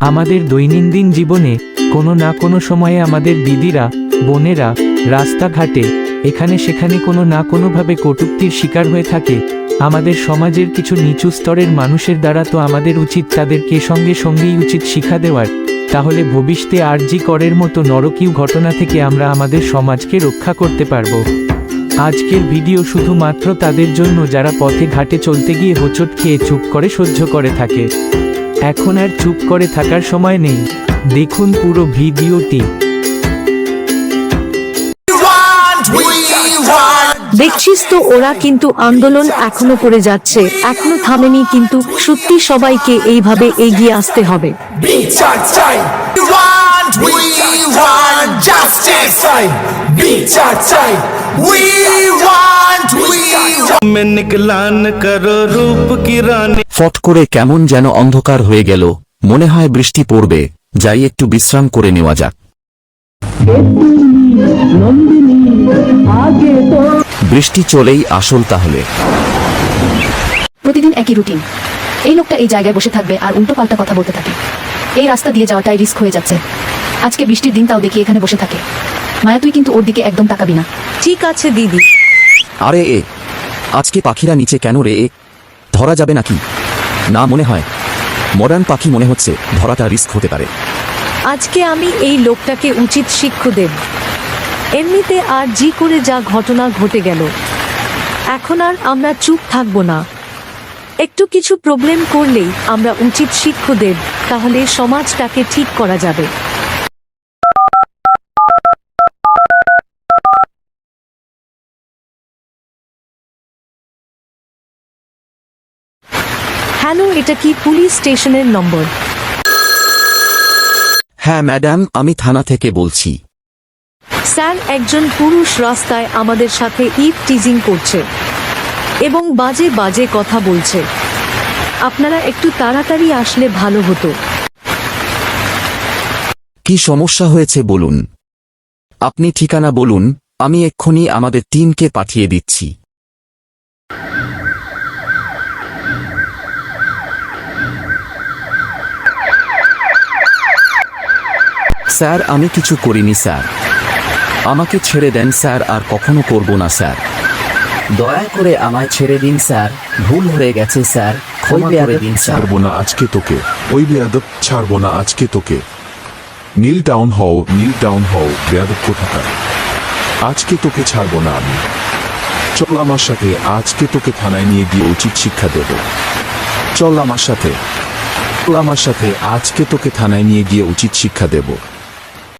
আমাদের দৈনন্দিন জীবনে কোনো না কোনো সময়ে আমাদের দিদিরা, বোনেরা রাস্তাঘাটে, এখানে সেখানে কোনো না কোনোভাবে কটূক্তির শিকার হয়ে থাকে। আমাদের সমাজের কিছু নিচু স্তরের মানুষের দ্বারা তো আমাদের উচিত তাদেরকে সঙ্গে সঙ্গেই উচিত শিক্ষা দেওয়ার। তাহলে ভবিষ্যতে আরজি করের মতো নরকীয় ঘটনা থেকে আমরা আমাদের সমাজকে রক্ষা করতে পারব। আজকের ভিডিও শুধুমাত্র তাদের জন্য যারা পথে ঘাটে চলতে গিয়ে হোঁচট খেয়ে চুপ করে সহ্য করে থাকে। এখন আর চুপ করে থাকার সময় নেই। দেখুন পুরো ভিডিওটি। দেখছিস তো ওরা কিন্তু আন্দোলন এখনও করে যাচ্ছে। এখনও থামেনি কিন্তু সত্যি সবাইকে এইভাবে এগিয়ে আসতে হবে। We want, we want justice. We want, ফট করে কেমন যেন অন্ধকার হয়ে গেল। মনে হয় বৃষ্টি পড়বে। যাই একটু বিশ্রাম করে নেওয়া যাক। বৃষ্টি চলেই আসল তাহলে। প্রতিদিন একই রুটিন এই লোকটা এই জায়গায় বসে থাকবে আর উল্টো পাল্টা কথা বলতে থাকে। এই রাস্তা দিয়ে যাওয়াটাই রিস্ক হয়ে যাচ্ছে। আজকে বৃষ্টির দিন তাও দেখি এখানে বসে থাকে। মায়া তুই কিন্তু ওর দিকে একদম তাকাবি না। ঠিক আছে দিদি। আরে এ, আজকে পাখিরা নিচে কেন রে এ? ধরা যাবে নাকি? না মনে হয়। মডার্ন পাখি মনে হচ্ছে ধরাটা রিস্ক হতে পারে। আজকে আমি এই লোকটাকে উচিত শিক্ষা দেব এমনিতে আর জি করে যা ঘটনা ঘটে গেল। এখন আর আমরা চুপ থাকব না। একটু কিছু প্রবলেম করলেই আমরা উচিত শিক্ষা দেব তাহলে সমাজটাকে ঠিক করা যাবে। হ্যালো এটা কি পুলিশ স্টেশনের নম্বর? হ্যাঁ ম্যাডাম আমি থানা থেকে বলছি। স্যার একজন পুরুষ রাস্তায় আমাদের সাথে ইট টিজিং করছে এবং বাজে বাজে কথা বলছে। আপনারা একটু তাড়াতাড়ি আসলে ভালো হতো। কি সমস্যা হয়েছে বলুন। আপনি ঠিকানা বলুন আমি এক্ষুনি আমাদের টিমকে পাঠিয়ে দিচ্ছি। স্যার আমি কিছু করিনি স্যার। আমাকে ছেড়ে দেন স্যার আর কখনো করব না স্যার। দয়া করে আমায় ছেড়ে দিন স্যার। ভুল হয়ে গেছে স্যার। ক্ষমা করে দিন স্যার। ছাড়বো না আজকে তোকে। ওই বেয়াদব ছাড়বো না আজকে তোকে। নীল ডাউন হও নীল ডাউন হও বেয়াদব কোথাকার। আজকে তোকে ছাড়বো না আমি। চল আমার সাথে আজকে তোকে থানায় নিয়ে গিয়ে উচিত শিক্ষা দেব। চল আমার সাথে চল আমার সাথে আজকে তোকে থানায় নিয়ে গিয়ে উচিত শিক্ষা দেব।